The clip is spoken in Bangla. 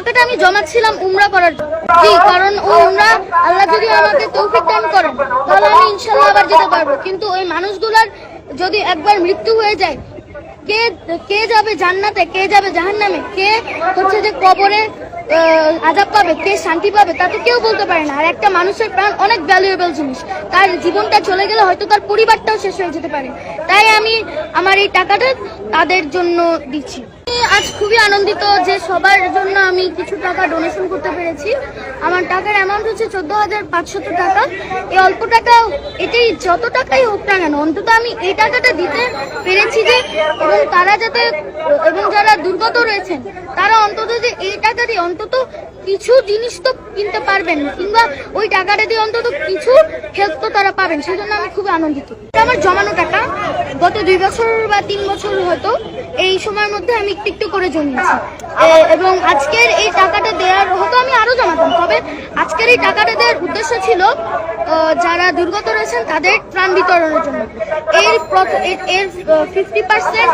টাকাটা আমি জমাচ্ছিলাম উমরা করার জন্য। জি, কারণ ওই উমরা, আল্লাহ যদি আমাকে তৌফিক দান করেন, তাহলে আমি ইনশাল্লাহ আবার যেতে পারব। কিন্তু ওই মানুষগুলার যদি একবার মৃত্যু হয়ে যায়, কে কে যাবে জান্নাতে, কে যাবে জাহান্নামে, কে হচ্ছে যে কবরে আজাব পাবে, কে শান্তি পাবে, তা কেউ বলতে পারে না। আর একটা মানুষের প্রাণ অনেক ভ্যালুয়েবল জিনিস। তার জীবনটা চলে গেলে হয়তো তার পরিবারটাও শেষ হয়ে যেতে পারে। তাই আমি আমার এই টাকাটা তাদের জন্য দিচ্ছি। আজ খুবই আনন্দিত যে সবার জন্য আমি কিছু টাকা ডোনেশন করতে পেরেছি। আমার টাকার অ্যামাউন্ট হচ্ছে চোদ্দ হাজার পাঁচশত টাকা। এই অল্প টাকা, এটাই যত টাকাই হোক না কেন, অন্তত আমি এই টাকাটা দিতে পেরেছি যে, এবং তারা যাতে, এবং যারা দুর্গত রয়েছেন, তারা অন্তত যে এই টাকা দিয়ে অন্তত কিছু জিনিস তো কিনতে পারবেন, কিংবা ওই টাকাটা দিয়ে অন্তত কিছু হেল্প তো তারা পাবেন। সেজন্য আমি খুবই আনন্দিত। আমার জমানো টাকা। গত দুই বছর বা তিন বছর হয়তো এই সময়ের মধ্যে আমি একটু একটু করে জমিয়েছি। এবং আজকের এই টাকাটা দেওয়ার হতো আমি আরও জমাতাম। তবে আজকের এই টাকাটা দেওয়ার উদ্দেশ্য ছিল যারা দুর্গত রয়েছেন তাদের ত্রাণ বিতরণের জন্য। এর- এর ফিফটি পার্সেন্ট